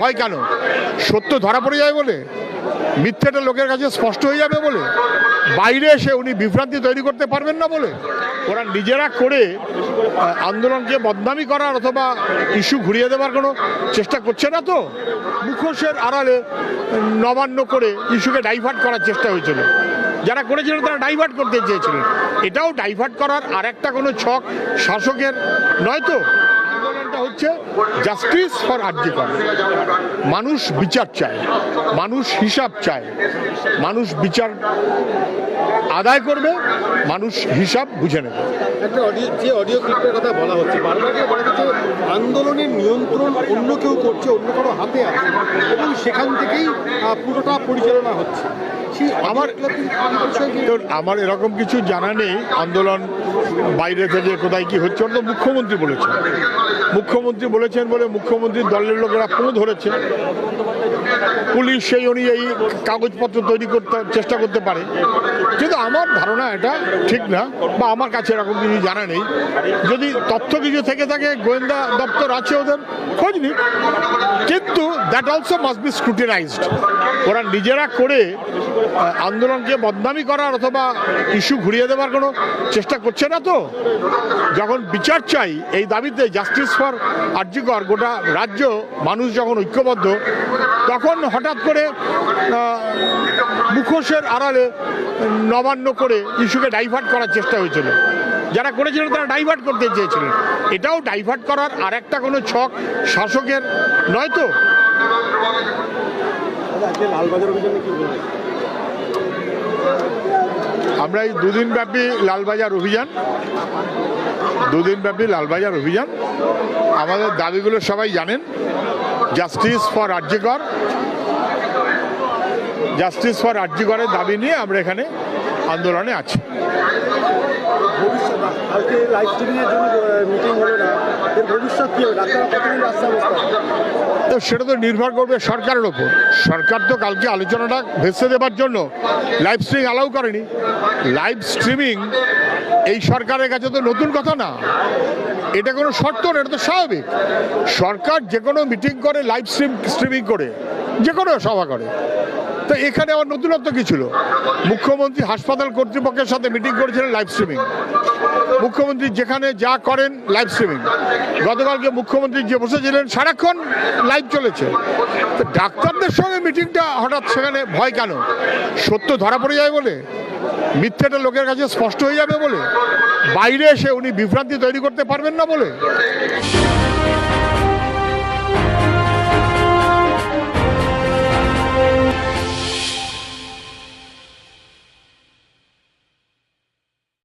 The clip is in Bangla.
হয় কেন? সত্য ধরা পড়ে যায় বলে? মিথ্যেটা লোকের কাছে স্পষ্ট হয়ে যাবে বলে? বাইরে এসে উনি বিভ্রান্তি তৈরি করতে পারবেন না বলে? ওরা নিজেরা করে আন্দোলনকে বদনামি করার অথবা ইস্যু ঘুরিয়ে দেওয়ার কোনো চেষ্টা করছে না তো? মুখোশের আড়ালে নবান্ন করে ইস্যুকে ডাইভার্ট করার চেষ্টা হয়েছিল। যারা করেছিলেন তারা ডাইভার্ট করতে চেয়েছিলেন। এটাও ডাইভার্ট করার আর একটা কোনো ছক শাসকের নয় তো? আন্দোলনটা হচ্ছে জাস্টিস ফর আর্জিকর মানুষ বিচার চায় মানুষ হিসাব চায় মানুষ বিচার আদায় করবে মানুষ হিসাব বুঝে নেবে। একটা অডিও যে অডিও ক্লিপের কথা বলা হচ্ছে বারবার বলা হচ্ছে আন্দোলনের নিয়ন্ত্রণ অন্য কেউ করছে অন্য কারও হাতে আছে। এবং সেখান থেকেই পুরোটা পরিচালনা হচ্ছে। আমার- আমার এরকম কিছু জানা নেই আন্দোলন বাইরে থেকে কোথায় কি হচ্ছে ওটা তো মুখ্যমন্ত্রী বলেছেন। মুখ্যমন্ত্রী বলেছেন বলে মুখ্যমন্ত্রীর দলের লোকেরা পো ধরেছে। পুলিশ সেই অনুযায়ী কাগজপত্র তৈরি করতে চেষ্টা করতে পারে। কিন্তু আমার ধারণা এটা ঠিক না, বা আমার কাছে এরকম কিছু জানা নেই। যদি তথ্য কিছু থেকে থাকে, গোয়েন্দা দপ্তর আছে ওদের, খোঁজ নিক। কিন্তু that also must be scrutinized ওরা নিজেরা করে আন্দোলনকে বদনামি করার অথবা ইস্যু ঘুরিয়ে দেওয়ার কোনো চেষ্টা করছে না তো? যখন বিচার চাই, এই দাবিতে জাস্টিস ফর আর্যিকর গোটা রাজ্য মানুষ যখন ঐক্যবদ্ধ, তখন হঠাৎ করে মুখোশের আড়ালে নবান্ন করে ইস্যুকে ডাইভার্ট করার চেষ্টা হয়েছিল। যারা করেছিলেন তারা ডাইভার্ট করতে চেয়েছিলেন। এটাও ডাইভার্ট করার আর একটা কোনো ছক শাসকের নয় তো? লালবাজার আমরা এই দুদিন ব্যাপী লালবাজার অভিযান, দুদিন ব্যাপী লালবাজার অভিযান। আমাদের দাবিগুলো সবাই জানেন justice for RG Kar justice for আর্যিকরের দাবি নিয়ে আমরা এখানে আন্দোলনে আছে। তো সেটা তো নির্ভর করবে সরকারের ওপর। সরকার তো কালকে আলোচনাটা ভেসে দেবার জন্য লাইভ স্ট্রিমিং অ্যালাউ করেনি। লাইভ স্ট্রিমিং এই সরকারের কাছে তো নতুন কথা না। এটা কোনো শর্ত না এটা তো স্বাভাবিক। সরকার যে কোনো মিটিং করে লাইভ স্ট্রিম স্ট্রিমিং করে যে কোনো সভা করে। তো এখানে আবার নতুনত্ব কি ছিল? মুখ্যমন্ত্রী হাসপাতাল কর্তৃপক্ষের সাথে মিটিং করেছিলেন লাইভ স্ট্রিমিং মুখ্যমন্ত্রী যেখানে যা করেন লাইভ স্ট্রিমিং গতকালকে মুখ্যমন্ত্রী যে বসেছিলেন, সারাক্ষণ লাইভ চলেছে। তো ডাক্তারদের সঙ্গে মিটিংটা হঠাৎ সেখানে ভয় কেন? সত্য ধরা পড়ে যায় বলে? মিথ্যেটা লোকের কাছে স্পষ্ট হয়ে যাবে বলে? বাইরে এসে উনি বিভ্রান্তি তৈরি করতে পারবেন না বলে?